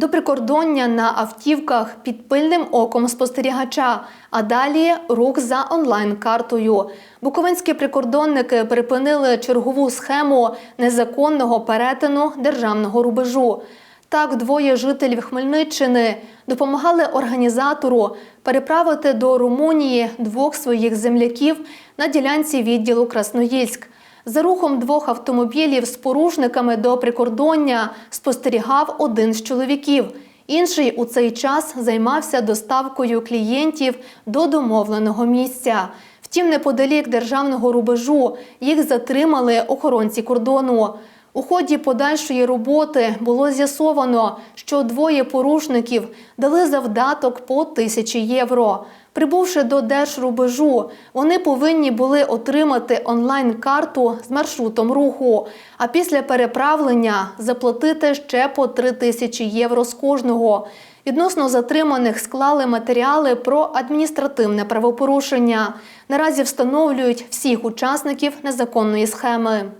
До прикордоння на автівках під пильним оком спостерігача, а далі рух за онлайн-картою. Буковинські прикордонники припинили чергову схему незаконного перетину державного рубежу. Так, двоє жителів Хмельниччини допомагали організатору переправити до Румунії двох своїх земляків на ділянці відділу Красноїльськ. За рухом двох автомобілів з порушниками до прикордоння спостерігав один з чоловіків. Інший у цей час займався доставкою клієнтів до домовленого місця. Втім, неподалік державного рубежу їх затримали охоронці кордону. У ході подальшої роботи було з'ясовано, що двоє порушників дали завдаток по тисячі євро. Прибувши до держрубежу, вони повинні були отримати онлайн-карту з маршрутом руху, а після переправлення заплатити ще по три тисячі євро з кожного. Відносно затриманих склали матеріали про адміністративне правопорушення. Наразі встановлюють всіх учасників незаконної схеми.